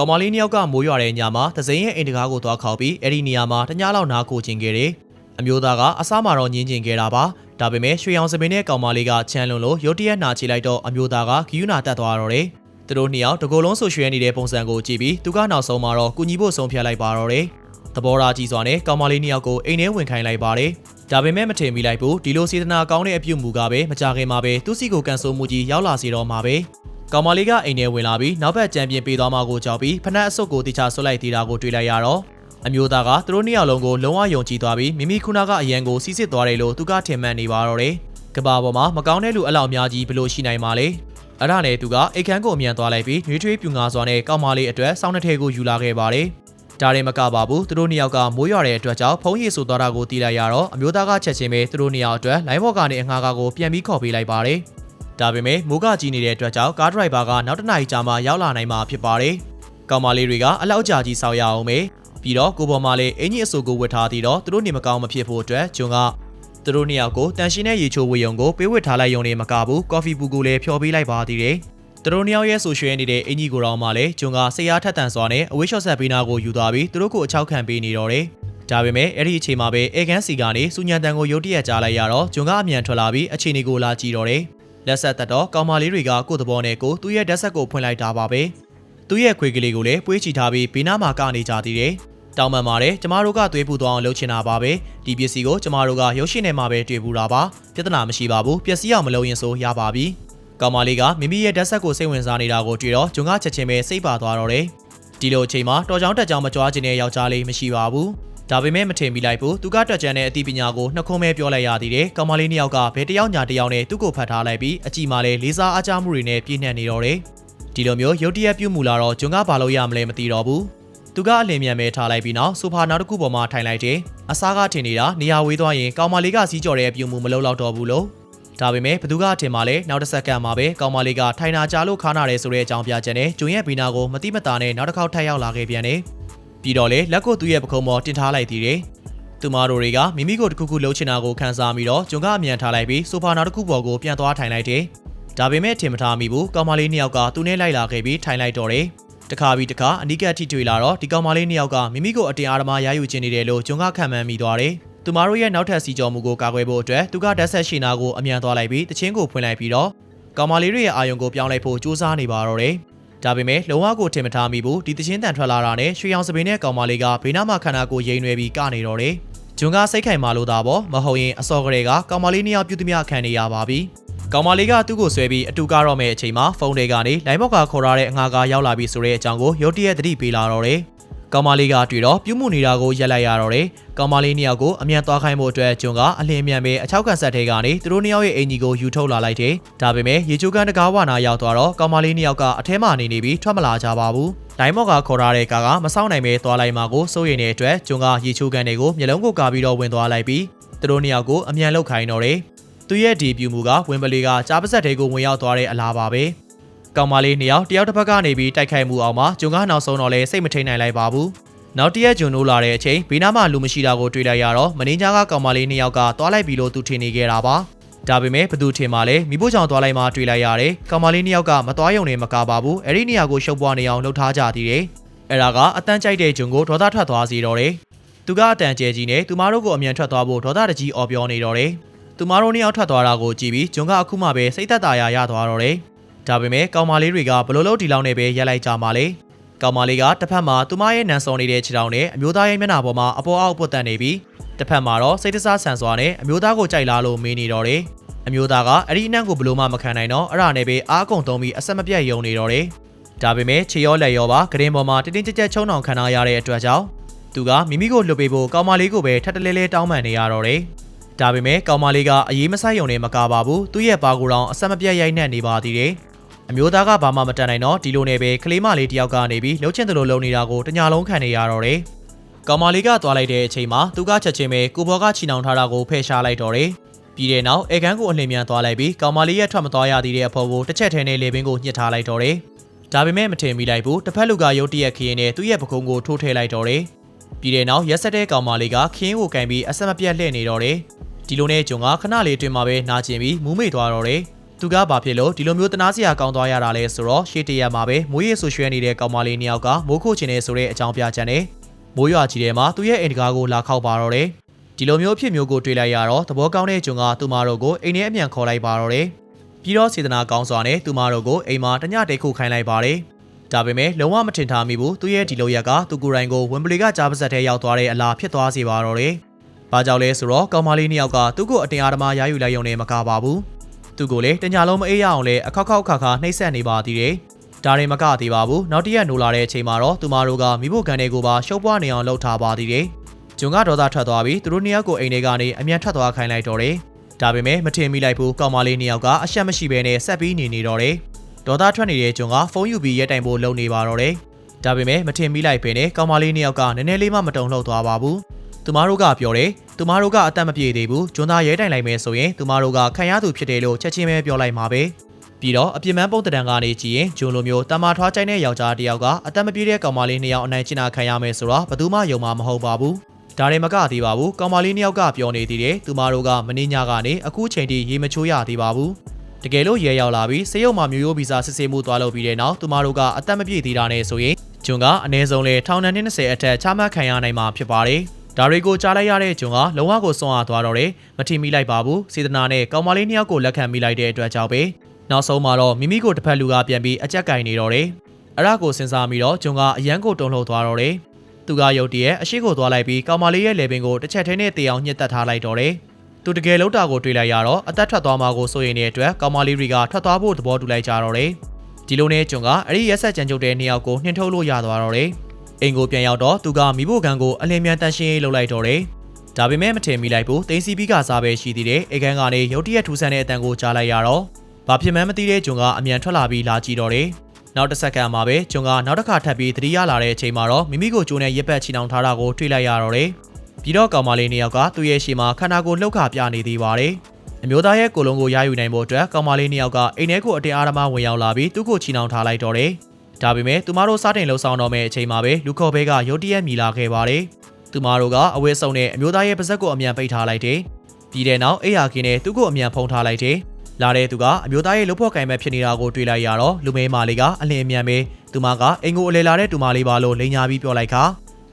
ကောင်မလေးနှစ်ယောက်ကမိုးရွာတဲ့ညမှာသစိမ်းရဲ့အိမ်တကားကိုသွားခေါက်ပြီးအဲ့ဒီနေရာမှာတညလောက်နားခိုကျင်ခဲ့တယ်။အမျိုးသားကအစားမှာတော့ညင်းကျင်ခဲ့တာပါ။ဒါပေမဲ့ရွှေအောင်စပင်းနဲ့ကောင်မလေးကချမ်းလွန်လို့ရုတ်တရက်နာချလိုက်တော့အမျိုးသားကဂီယူနာတက်သွားတော့တယ်။သူတို့နှစ်ယောက်တကိုယ်လုံးဆူရွှဲနေတဲ့ပုံစံကိုကြည့်ပြီးသူကနောက်ဆုံးမှာတော့ကုညီဖို့ဆုံးဖြတ်လိုက်ပါတော့တယ်။သဘောထားကြီးစွာနဲ့ကောင်မလေးနှစ်ယောက်ကိုအိမ်ထဲဝင်ခိုင်းလိုက်ပါတယ်။ဒါပေမဲ့မထင်မိလိုက်ဘူးဒီလိုစေတနာကောင်းတဲ့အပြုတ်မူကပဲမကြခင်မှာပဲသူစီကိုကန်ဆိုမှုကြီးရောက်လာစေတော့မှာပဲ။ ကောင်မလေးကအိမ်ထဲဝင်လာပြီးနောက်ဘက်ကြံပြင်းပေးသွားမှကိုကြောက်ပြီးဖနက်အစုပ်ကိုတိချဆွတ်လိုက်သေးတာကိုတွေ့လိုက်ရတော့အမျိုးသားကသူတို့နှစ်ယောက်လုံးကိုလုံးဝယုံကြည်သွားပြီးမိမိခုနကအရန်ကိုစီးစစ်သွားတယ်လို့သူကထင်မှတ်နေပါတော့တယ်။ကဘာပေါ်မှာမကောင်းတဲ့လူအလောက်အများကြီးဘလို့ရှိနိုင်မှာလဲ။အဲ့ဒါနဲ့သူကအိတ်ခမ်းကိုအမြန်သွားလိုက်ပြီးနှွေးထွေးပြူငါစွာနဲ့ကောင်မလေးအတွက်စောင်းတစ်ထည်ကိုယူလာခဲ့ပါတယ်။ဒါရင်မကပါဘူးသူတို့နှစ်ယောက်ကမိုးရွာတဲ့အတွက်ကြောင့်ဖုံးရည်ဆူသွားတာကိုတီးလိုက်ရတော့အမျိုးသားကချက်ချင်းပဲသူတို့နှစ်ယောက်အတွက်လိုင်းဘော့ကနေအငှားကားကိုပြန်ပြီးခေါ်ပေးလိုက်ပါတယ်။ ဒါပေမဲ့မိုးကကြီးနေတဲ့အတွက်ကြောင့်ကားဒရိုက်ဘာကနောက်တစ်နာရီကြာမှရောက်လာနိုင်မှာဖြစ်ပါတယ်။ကောင်မလေးတွေကအလောက်ကြာကြီးဆောက်ရအောင်ပဲ။ပြီးတော့ကိုပေါ်မှာလည်းအင်ကြီးအဆူကိုဝတ်ထားသေးတော့သူတို့နေမကောင်းမဖြစ်ဖို့အတွက်ဂျွန်ကသူတို့နှစ်ယောက်ကိုတန်ရှင်းတဲ့ရေချိုးဝေယုံကိုပေးဝတ်ထားလိုက်ရုံနဲ့မကဘူးကော်ဖီပူကိုလည်းဖျော်ပေးလိုက်ပါသေးတယ်။သူတို့နှစ်ယောက်ရဲ့ဆိုရှယ်နေတဲ့အင်ကြီးကိုတော့မှလည်းဂျွန်ကဆေးရထက်တန်စွာနဲ့အဝိရှော့ဆက်ပေးနာကိုယူသွားပြီးသူတို့ကိုအချောက်ခံပေးနေတော့တယ်။ဒါပေမဲ့အဲ့ဒီအချိန်မှာပဲအေကန်စီကနေစူညံတန်ကိုရုတ်တရက်ကြားလိုက်ရတော့ဂျွန်ကအမြန်ထွက်လာပြီးအချိန်ကိုလာကြည့်တော့တယ်။ လက်ဆက်သက်တော့ကောင်မလေးတွေကကိုယ့်သဘောနဲ့ကိုသူ့ရဲ့ဓာတ်ဆက်ကိုဖွင့်လိုက်တာပါပဲ။သူ့ရဲ့ခွေကလေးကိုလည်းပွေးချီထားပြီးဘေးနားမှာကနေကြသေးတယ်။တောင်းပန်ပါတယ်ကျမတို့ကသွေးပူသွားအောင်လုပ်ချင်တာပါပဲဒီပစ္စည်းကိုကျမတို့ကရုပ်ရှင်ထဲမှာပဲတွေ့ဘူးတာပါပြဿနာမရှိပါဘူးပျက်စီးအောင်မလုပ်ရင်ဆိုရပါပြီကောင်မလေးကမိမိရဲ့ဓာတ်ဆက်ကိုစိတ်ဝင်စားနေတာကိုတွေ့တော့ဂျုံကချက်ချင်းပဲစိတ်ပါသွားတော့တယ်ဒီလိုအချိန်မှာတော်ချောင်းတက်ချောင်းမကြွားခြင်းတဲ့ယောက်ျားလေးမရှိပါဘူး ဒါပေမဲ့မထင်မိလိုက်ဘူးသူကတက်ကြံတဲ့အသိပညာကိုနှခုံးပဲပြောလိုက်ရသေးတယ်ကောင်မလေးနှစ်ယောက်ကဘယ်တယောက်ညာတယောက်နဲ့သူ့ကိုဖတ်ထားလိုက်ပြီးအကြည့်မှလည်းလေးစားအားကြမှုတွေနဲ့ပြည့်နှက်နေတော့တယ်ဒီလိုမျိုးရုတ်တရက်ပြုတ်မူလာတော့ဂျုံကဘာလို့ရမလဲမသိတော့ဘူးသူကအလင်းမြန်ပဲထားလိုက်ပြီးနောက်ဆိုဖာနောက်တစ်ခုပေါ်မှာထိုင်လိုက်တယ်။အစားကထင်နေတာနေရာဝေးသွားရင်ကောင်မလေးကစီးကြော်တဲ့အပြုံမှုမလုပ်တော့တော့ဘူးလို့ဒါပေမဲ့ဘသူကထင်မှလဲနောက်တစ်စက္ကန့်မှာပဲကောင်မလေးကထိုင်နာကြလို့ခါနာတယ်ဆိုတဲ့အကြောင်းပြချက်နဲ့ဂျွန်ရဲ့ဘီနာကိုမတိမတာနဲ့နောက်တစ်ခေါက်ထပ်ရောက်လာခဲ့ပြန်တယ်။ ပြီးတော့လေလက်ကိုသူ့ရဲ့ပခုံးပေါ်တင်ထားလိုက်သေးတယ်။သူမတို့တွေကမိမိကိုတခုခုလှုပ်ချင်တာကိုခန်းစားပြီးတော့ဂျွန်ကအမြန်ထားလိုက်ပြီးဆိုဖာနောက်တစ်ခုပေါ်ကိုပြန်သွားထိုင်လိုက်တယ်။ဒါပေမဲ့ထင်မထားမိဘူးကောင်မလေးနှစ်ယောက်ကသူနဲ့လိုက်လာခဲ့ပြီးထိုင်လိုက်တော့တယ်။တခါပြီးတခါအနီးကပ်ထိတွေ့လာတော့ဒီကောင်မလေးနှစ်ယောက်ကမိမိကိုအတင်အာရမရယူခြင်းနေတယ်လို့ဂျွန်ကခံမှန်းမိသွားတယ်။သူမတို့ရဲ့နောက်ထပ်စီကြောမှုကိုကာကွယ်ဖို့အတွက်သူကဓာတ်ဆက်ရှိနာကိုအမြန်သွားလိုက်ပြီးတချင်းကိုဖွင့်လိုက်ပြီးတော့ကောင်မလေးတွေရဲ့အာယုံကိုပြောင်းလိုက်ဖို့ကြိုးစားနေပါတော့တယ်။ ဒါပေမဲ့လုံဝကိုထင်မထားမိဘူးဒီတချင်းတန်ထွက်လာတာနဲ့ရွှေရောင်စပင်းနဲ့ကောင်မလေးကဘေးနားမှာခန္ဓာကိုယ်ရိမ်ရွယ်ပြီးကနေတော့တယ်။ဂျွန်ကစိတ်ခိုင်မာလို့သာပေါ့မဟုတ်ရင်အစောကလေးကကောင်မလေးနှစ်ယောက်ပြုတ်သမျှခံနေရပါပြီ။ကောင်မလေးကသူ့ကိုဆွဲပြီးအတူကားတော့မဲ့အချိန်မှာဖုန်းတွေကနေလိုင်းဘော့ကခေါ်ထားတဲ့အငှားကားရောက်လာပြီဆိုတဲ့အကြောင်းကိုရုတ်တရက်သတိပေးလာတော့တယ်။ ကောင်မလေးကတွေ့တော့ပြုံးမှုနေတာကိုရက်လိုက်ရတော့တယ်။ကောင်မလေးနှစ်ယောက်ကိုအမြန်သွားခိုင်းဖို့အတွက်ဂျွန်ကအလင်းမြန်ပဲအချောက်ကန်ဆက်ထဲကနေသူတို့နှစ်ယောက်ရဲ့အင်ကြီးကိုယူထုတ်လာလိုက်တယ်။ဒါပေမဲ့ရေချိုးကန်တကားဝနာရောက်သွားတော့ကောင်မလေးနှစ်ယောက်ကအထဲမှာနေနေပြီးထွက်မလာကြပါဘူး။လိုင်းဘော့ကခေါ်ထားတဲ့ကားကမဆောက်နိုင်ပဲသွားလိုက်မှကိုစိုးရိမ်တဲ့အတွက်ဂျွန်ကရေချိုးကန်တွေကိုမျက်လုံးကိုကာပြီးတော့ဝင်သွားလိုက်ပြီးသူတို့နှစ်ယောက်ကိုအမြန်လောက်ခိုင်းတော့တယ်။သူရဲ့ဒီပြူမှုကဝင်းပလီကကြားပါဆက်တွေကိုဝင်ရောက်သွားတဲ့အလားပါပဲ။ ကောင်မလေးနှစ်ယောက်တယောက်တစ်ဖက်ကနေပြီးတိုက်ခိုက်မှုအောင်မှာဂျွန်ကနောက်ဆုံးတော့လဲစိတ်မထိန်နိုင်လိုက်ပါဘူး။နောက်တရက်ဂျွန်နိုးလာတဲ့အချိန်ဘေးနားမှာလူမရှိတာကိုတွေ့လိုက်ရတော့မင်းကြားကကောင်မလေးနှစ်ယောက်ကသွားလိုက်ပြီလို့သူထင်နေခဲ့တာပါ။ဒါပေမဲ့ဘသူထင်မှလဲမိဖို့ချောင်သွားလိုက်မှတွေ့လိုက်ရတယ်။ကောင်မလေးနှစ်ယောက်ကမသွားရုံနဲ့မကပါဘူး။အဲ့ဒီနေရာကိုရှုပ်ပွားနေအောင်လှုပ်ထားကြသေးတယ်။အဲ့ဒါကအတန်းကြိုက်တဲ့ဂျွန်ကိုဒေါသထွက်သွားစေတော့တယ်။သူကအတန်ကျဲကြီးနဲ့သူမတို့ကိုအမြန်ထွက်သွားဖို့ဒေါသတကြီးအော်ပြောနေတော့တယ်။သူမတို့နှစ်ယောက်ထွက်သွားတာကိုကြည့်ပြီးဂျွန်ကအခုမှပဲစိတ်သက်သာရာရသွားတော့တယ်။ ဒါပေမဲ့ကောင်မလေးတွေကဘလို့လို့ဒီလောက်နဲ့ပဲရက်လိုက်ကြမှာလေ။ကောင်မလေးကတစ်ဖက်မှာသူမရဲ့နန်စော်နေတဲ့ခြေထောက်နဲ့အမျိုးသားရဲ့မျက်နှာပေါ်မှာအပေါ်အောက်ပုတ်တက်နေပြီးတစ်ဖက်မှာတော့စိတ်တစားဆန်စွာနဲ့အမျိုးသားကိုကြိုက်လားလို့မေးနေတော့တယ်။အမျိုးသားကအဲ့ဒီအနံ့ကိုဘလို့မှမခံနိုင်တော့အဲ့ဒါနဲ့ပဲအားကုန်သုံးပြီးအဆက်မပြတ်ယုံနေတော့တယ်။ဒါပေမဲ့ခြေရောလက်ရောပါဂရင်ပေါ်မှာတင်းတင်းကြပ်ကြပ်ချုံအောင်ခံထားရတဲ့အတွက်ကြောင့်သူကမိမိကိုလှုပ်ပေးဖို့ကောင်မလေးကိုပဲထပ်တလဲလဲတောင်းပန်နေရတော့တယ်။ဒါပေမဲ့ကောင်မလေးကအရေးမဆိုင်ယုံနဲ့မကပါဘူးသူ့ရဲ့ပါကိုယ်တော်အဆက်မပြတ်ရိုက်နှက်နေပါသေးတယ်။ အမျိုးသားကဘာမှမတတ်နိုင်တော့ဒီလိုနဲ့ပဲကလေးမလေးတယောက်ကနေပြီးလှုပ်ချင်တယ်လို့လုံနေတာကိုတညာလုံးခံနေရတော့တယ်။ကောင်မလေးကသွားလိုက်တဲ့အချိန်မှာသူကချက်ချင်းပဲကိုဘော်ကချီနှောင်ထားတာကိုဖယ်ရှားလိုက်တော့တယ်။ပြီးတဲ့နောက်အေကန်ကိုအလင်းမြန်သွားလိုက်ပြီးကောင်မလေးရဲ့ထွက်မသွားရသေးတဲ့အဖော်ကိုတစ်ချက်ထဲနဲ့လေပင်ကိုညှစ်ထားလိုက်တော့တယ်။ဒါပေမဲ့မထင်မိလိုက်ဘူးတစ်ဖက်လူကရုတ်တရက်ခရင်နဲ့သူ့ရဲ့ပကုံးကိုထိုးထည့်လိုက်တော့တယ်။ပြီးတဲ့နောက်ရက်ဆက်တဲ့ကောင်မလေးကခင်းကိုကန်ပြီးအဆက်မပြတ်လှည့်နေတော့တယ်။ဒီလိုနဲ့ဂျုံကခဏလေးတွင်မှာပဲနာကျင်ပြီးမူးမေ့သွားတော့တယ်။ သူကဘာဖြစ်လို့ဒီလိုမျိုးတနာစရာကောင်းသွားရတာလဲဆိုတော့ရှေ့တရက်မှာပဲမိုးရေဆူရွှဲနေတဲ့ကောင်မလေးနှစ်ယောက်ကမိုးခိုချင်နေဆိုတဲ့အကြောင်းပြချက်နဲ့မိုးရွာကြီးထဲမှာသူ့ရဲ့အိမ်တကားကိုလာခောက်ပါတော့တယ်ဒီလိုမျိုးဖြစ်မျိုးကိုတွေ့လိုက်ရတော့သဘောကောင်းတဲ့ကျွန်ကသူမတို့ကိုအိမ်ထဲအမြန်ခေါ်လိုက်ပါတော့တယ်ပြီးတော့စေတနာကောင်းစွာနဲ့သူမတို့ကိုအိမ်မှာတညတိတ်ခုခိုင်းလိုက်ပါတယ်ဒါပေမဲ့လုံးဝမထင်ထားမိဘူးသူရဲ့ဒီလိုရက်ကသူကိုယ်တိုင်ကိုဝင်ပလီကကြားပါဆက်ထဲရောက်သွားတဲ့အလားဖြစ်သွားစေပါတော့တယ်။ဘာကြောင့်လဲဆိုတော့ကောင်မလေးနှစ်ယောက်ကသူ့ကိုအတင်အားဓမ္မရယူလိုက်ရုံနဲ့မကပါဘူး။ သူ့ကိုလည်းတညာလုံးမအေးရအောင်လဲအခောက်ခောက်ခါခါနှိပ်စက်နေပါသေးတယ်။ဒါရင်မကသေးပါဘူး။နောက်တစ်ရက်နိုးလာတဲ့အချိန်မှာတော့သူမတို့ကမိဖို့ကန်တွေကိုပါရှုပ်ပွားနေအောင်လှုပ်ထားပါသေးတယ်။ဂျွန်ကဒေါသထွက်သွားပြီးသူတို့နှစ်ယောက်ကိုအိမ်ထဲကနေအမြန်ထွက်သွားခိုင်းလိုက်တော့တယ်။ဒါပေမဲ့မထင်မိလိုက်ဘူးကောင်မလေးနှစ်ယောက်ကအရှက်မရှိဘဲနဲ့ဆက်ပြီးနေနေတော့တယ်။ဒေါသထွက်နေတဲ့ဂျွန်ကဖုန်းယူပြီးရက်တိုင်ဖို့လုပ်နေပါတော့တယ်။ဒါပေမဲ့မထင်မိလိုက်ပဲနဲ့ကောင်မလေးနှစ်ယောက်ကနည်းနည်းလေးမှမတုံ့လှုပ်သွားပါဘူး။ သူမတို့ကပြောတယ်။သူမတို့ကအသက်မပြေသေးဘူး။ဂျွန်သားရဲတိုင်လိုက်မယ်ဆိုရင်သူမတို့ကခံရသူဖြစ်တယ်လို့ချက်ချင်းပဲပြောလိုက်မှာပဲ။ပြီးတော့အပြစ်မန်းပုံတံကနေကြည့်ရင်ဂျွန်လိုမျိုးတမထွားချိုင်းတဲ့ယောက်ျားတစ်ယောက်ကအသက်မပြေတဲ့ကောင်မလေးနှစ်ယောက်အနိုင်ကျင့်တာခံရမယ်ဆိုတော့ဘယ်သူမှယုံမှာမဟုတ်ပါဘူး။ဒါရင်မကသေးပါဘူး။ကောင်မလေးနှစ်ယောက်ကပြောနေသေးတယ်။သူမတို့ကမင်းညကနေအခုချိန်ထိရေမချိုးရသေးပါဘူး။တကယ်လို့ရဲရောက်လာပြီးစေယုံမှာမျိုးရိုးဗီဇာစစ်ဆေးမှုသွားလုပ်ပြီးတဲ့နောက်သူမတို့ကအသက်မပြည့်သေးတာနဲ့ဆိုရင်ဂျွန်ကအနည်းဆုံးလေထောင်ဒဏ်20အထက်ချမှတ်ခံရနိုင်မှာဖြစ်ပါတယ်။ ဒါတွေကိုကြားလိုက်ရတဲ့ဂျွန်ကလုံးဝကိုစွန့်အားသွားတော့တယ်။မထီမိလိုက်ပါဘူး။စေတနာနဲ့ကောင်မလေးနှစ်ယောက်ကိုလက်ခံမိလိုက်တဲ့အတွက်ကြောင့်ပဲနောက်ဆုံးမှာတော့မိမိကိုတစ်ဖက်လူကပြန်ပြီးအကြက်ကင်နေတော့တယ်။အဲ့ဒါကိုစဉ်းစားပြီးတော့ဂျွန်ကအရန်ကိုတုံ့လှုပ်သွားတော့တယ်။သူကရုတ်တရက်အရှိကိုသွားလိုက်ပြီးကောင်မလေးရဲ့လေပင်ကိုတစ်ချက်ထဲနဲ့တေအောင်ညှစ်တက်ထားလိုက်တော့တယ်။သူတကယ်လို့တာကိုတွေ့လိုက်ရတော့အသက်ထွက်သွားမှာကိုစိုးရိမ်နေတဲ့အတွက်ကောင်မလေးတွေကထွက်သွားဖို့သဘောတူလိုက်ကြတော့တယ်။ဒီလိုနဲ့ဂျွန်ကအဲ့ဒီရက်ဆက်ကြံကြုတ်တဲ့နှစ်ယောက်ကိုနှင်ထုတ်လို့ရသွားတော့တယ်။ အိမ်ကိုပြန်ရောက်တော့သူကမိဖို့ကန်ကိုအလင်းမြန်တန်ရှင်းရေးလုပ်လိုက်တော့တယ်။ဒါပေမဲ့မထင်မိလိုက်ဘူးတင်းစီပီကစားပဲရှိသေးတယ်။အိမ်ကန်ကနေရုတ်တရက်ထူဆန်းတဲ့အတန်ကိုကြားလိုက်ရတော့ဘာဖြစ်မှန်းမသိတဲ့ဂျွန်ကအမြန်ထွက်လာပြီးလာကြည့်တော့တယ်။နောက်တစ်စက္ကန့်မှာပဲဂျွန်ကနောက်တစ်ခါထပ်ပြီးသတိရလာတဲ့အချိန်မှာတော့မိမိကိုကျိုးနဲ့ရက်ပတ်ချီနှောင်ထားတာကိုတွေ့လိုက်ရတော့တယ်။ပြီးတော့ကောင်မလေးနှစ်ယောက်ကသူ့ရဲ့ရှေ့မှာခန္ဓာကိုယ်လှုပ်ခါပြနေသေးပါတယ်။အမျိုးသားရဲ့ကိုယ်လုံးကိုရယူနိုင်ဖို့အတွက်ကောင်မလေးနှစ်ယောက်ကအိမ်ထဲကိုအတင်းအားဓမ္မဝင်ရောက်လာပြီးသူ့ကိုချီနှောင်ထားလိုက်တော့တယ်။ ဒါပေမဲ့သူမတို့စတင်လှုပ်ဆောင်တော့မယ့်အချိန်မှာပဲလူခေါ်ဘဲကရုတ်တရက်မြည်လာခဲ့ပါတယ်။သူမတို့ကအဝဲဆုံနဲ့အမျိုးသားရဲ့ပါဇက်ကိုအမြန်ပိတ်ထားလိုက်တယ်။ပြီးတဲ့နောက်အိယာကင်းနဲ့သူ့ကိုအမြန်ဖုံးထားလိုက်တယ်။လာတဲ့သူကအမျိုးသားရဲ့လှုပ်ဖို့ကင်မဲ့ဖြစ်နေတာကိုတွေ့လိုက်ရတော့လူမဲမာလေးကအလင်းအမြန်ပဲသူမကအင်ကိုအလဲလာတဲ့တူမလေးပါလို့လိန်ညာပြီးပြောလိုက်ခါ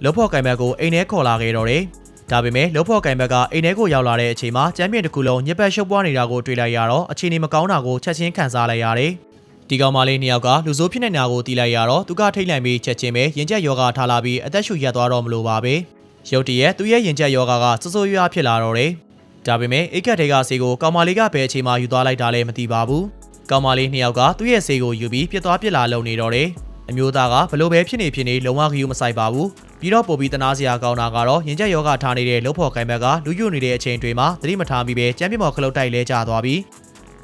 လှုပ်ဖို့ကင်မဲ့ကိုအိမ်ထဲခေါ်လာခဲ့တော့တယ်။ဒါပေမဲ့လှုပ်ဖို့ကင်ဘက်ကအိမ်ထဲကိုရောက်လာတဲ့အချိန်မှာချမ်းပြင်းတစ်ခုလုံးညစ်ပတ်ရှုပ်ပွားနေတာကိုတွေ့လိုက်ရတော့အခြေအနေမကောင်းတာကိုချက်ချင်းခံစားလိုက်ရတယ်။ ဒီကောင်မလေးနှစ်ယောက်ကလူဆိုးဖြစ်နေတာကိုတီးလိုက်ရတော့သူကထိတ်လန့်ပြီးချက်ချင်းပဲရင်ကျက်ယောဂထားလာပြီးအသက်ရှူရက်သွားတော့မလို့ပါပဲ။ရုတ်တရက်သူ့ရဲ့ရင်ကျက်ယောဂကစိုးစိုးရွားဖြစ်လာတော့တယ်။ဒါပေမဲ့အိတ်ကက်တွေကဆေးကိုကောင်မလေးကဘယ်အချိန်မှယူသွားလိုက်တာလဲမသိပါဘူး။ကောင်မလေးနှစ်ယောက်ကသူ့ရဲ့ဆေးကိုယူပြီးပြစ်သွားပြစ်လာလုံနေတော့တယ်။အမျိုးသားကဘလို့ပဲဖြစ်နေဖြစ်နေလုံးဝဂရုမစိုက်ပါဘူး။ပြီးတော့ပို့ပြီးတနာစရာကောင်းတာကတော့ရင်ကျက်ယောဂထားနေတဲ့လှုပ်ဖို့ကိုင်ဘက်ကလူယူနေတဲ့အချိန်တွေမှာသတိမထားမိပဲကြမ်းပြမော်ခလုတ်တိုက်လဲကျသွားပြီး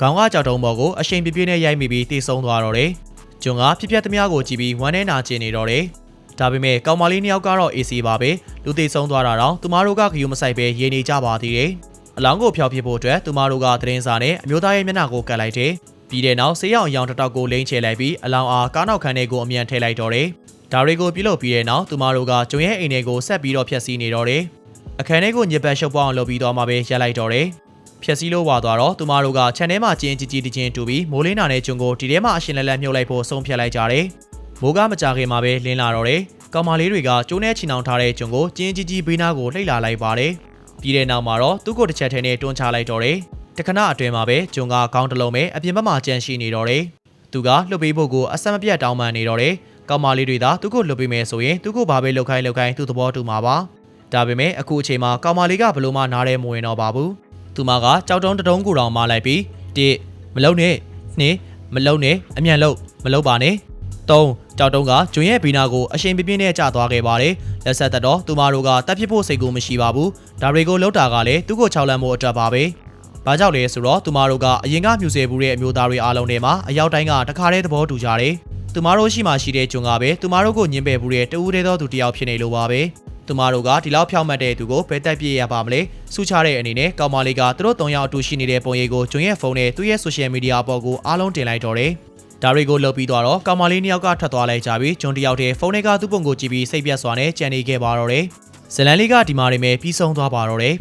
ခေါင်းကကြောက်တုံးပေါ်ကိုအရှိန်ပြပြနဲ့ရိုက်မိပြီးတေဆုံးသွားတော့တယ်။ဂျွန်ကဖြစ်ပျက်သမျှကိုကြည့်ပြီးဝမ်းထဲနာကျင်နေတော့တယ်။ဒါပေမဲ့ကောင်မလေးနှစ်ယောက်ကတော့ AC ပါပဲလူတေဆုံးသွားတာတော့သူမတို့ကခယူမဆိုင်ပဲရေနေကြပါသေးတယ်။အလောင်းကိုဖျောက်ပစ်ဖို့အတွက်သူမတို့ကသတင်းစာနဲ့အမျိုးသားရဲ့မျက်နှာကိုကတ်လိုက်တယ်။ပြီးတဲ့နောက်ဆေးရောင်အယောင်တစ်တောက်ကိုလိမ့်ချလိုက်ပြီးအလောင်းအားကားနောက်ခန်းထဲကိုအမြန်ထည့်လိုက်တော့တယ်။ဒါတွေကိုပြုလုပ်ပြီးတဲ့နောက်သူမတို့ကဂျုံရဲ့အိမ်ထဲကိုဆက်ပြီးတော့ဖျက်ဆီးနေတော့တယ်။အခန်းထဲကိုညစ်ပတ်ရှုပ်ပွားအောင်လုပ်ပြီးတော့မှပဲရက်လိုက်တော့တယ်။ ဖျက်ဆီးလို့ဝါသွားတော့သူမတို့ကခြံထဲမှာကျင်းကြီးကြီးတချင်းတူပြီးမိုးလင်းနာနဲ့ဂျုံကိုဒီထဲမှာအရှင်လက်လက်မြုပ်လိုက်ဖို့ဆုံးဖြတ်လိုက်ကြတယ်။မိုးကမကြခင်မှာပဲလင်းလာတော့တယ်။ကောင်မလေးတွေကကျိုးနဲ့ချီနှောင်ထားတဲ့ဂျုံကိုကျင်းကြီးကြီးဘေးနားကိုလှိတ်လာလိုက်ပါတယ်။ပြီးတဲ့နောက်မှာတော့သူ့ကိုတစ်ချက်ထဲနဲ့တွန်းချလိုက်တော့တယ်။တခဏအတွင်းမှာပဲဂျုံကခေါင်းတစ်လုံးပဲအပြင်ဘက်မှာကြန့်ရှိနေတော့တယ်။သူကလှုပ်ပေးဖို့ကိုအဆက်မပြတ်တောင်းပန်နေတော့တယ်။ကောင်မလေးတွေသာသူ့ကိုလှုပ်ပေးမယ်ဆိုရင်သူ့ကိုဘာပဲလှုပ်ခိုင်းလှုပ်ခိုင်းသူ့သဘောတူမှာပါ။ဒါပေမဲ့အခုအချိန်မှာကောင်မလေးကဘလို့မှနားရဲမဝင်တော့ပါဘူး။ သူမကကြောက်တုံးတတုံးကိုတောင်မလိုက်ပြီးတစ်မလုံနဲ့နှစ်မလုံနဲ့အမြန်လုံမလုံပါနဲ့သုံးကြောက်တုံးကဂျွန်ရဲ့ဘီနာကိုအရှင်ပြပြင်းနဲ့ကျသွားခဲ့ပါတယ်။လက်ဆက်သက်တော့သူမတို့ကတပ်ဖြစ်ဖို့စိတ်ကူမရှိပါဘူး။ဒါတွေကိုလှုပ်တာကလည်းသူ့ကိုခြောက်လန့်မှုအတွက်ပါပဲ။ဘာကြောင့်လဲဆိုတော့သူမတို့ကအရင်ကမြူဆယ်ဘူးတဲ့အမျိုးသားတွေအားလုံးထဲမှာအရောက်တိုင်းကတခါတည်းသဘောတူကြတယ်။သူမတို့ရှိမှရှိတဲ့ဂျွန်ကပဲသူမတို့ကိုညှင်းပယ်ဘူးတဲ့တဦးတည်းသောသူတစ်ယောက်ဖြစ်နေလို့ပါပဲ။ သူမတို့ကဒီလောက်ဖြောက်မှတ်တဲ့သူကိုဘယ်တက်ပြည့်ရပါမလဲ။စူးချတဲ့အနေနဲ့ကောင်မလေးကသူတို့၃ယောက်အတူရှိနေတဲ့ပုံရိပ်ကိုဂျွန်ရဲ့ဖုန်းနဲ့သူ့ရဲ့ social media ပေါ်ကိုအားလုံးတင်လိုက်တော့တယ်။ဒါတွေကိုလုပ်ပြီးတော့ကောင်မလေးနှစ်ယောက်ကထွက်သွားလိုက်ကြပြီးဂျွန်တယောက်တည်းဖုန်းထဲကသူ့ပုံကိုကြည့်ပြီးစိတ်ပြတ်စွာနဲ့ကြံနေခဲ့ပါတော့တယ်။ဇလန်လေးကဒီမှာနေမဲ့ပြီးဆုံးသွားပါတော့တယ်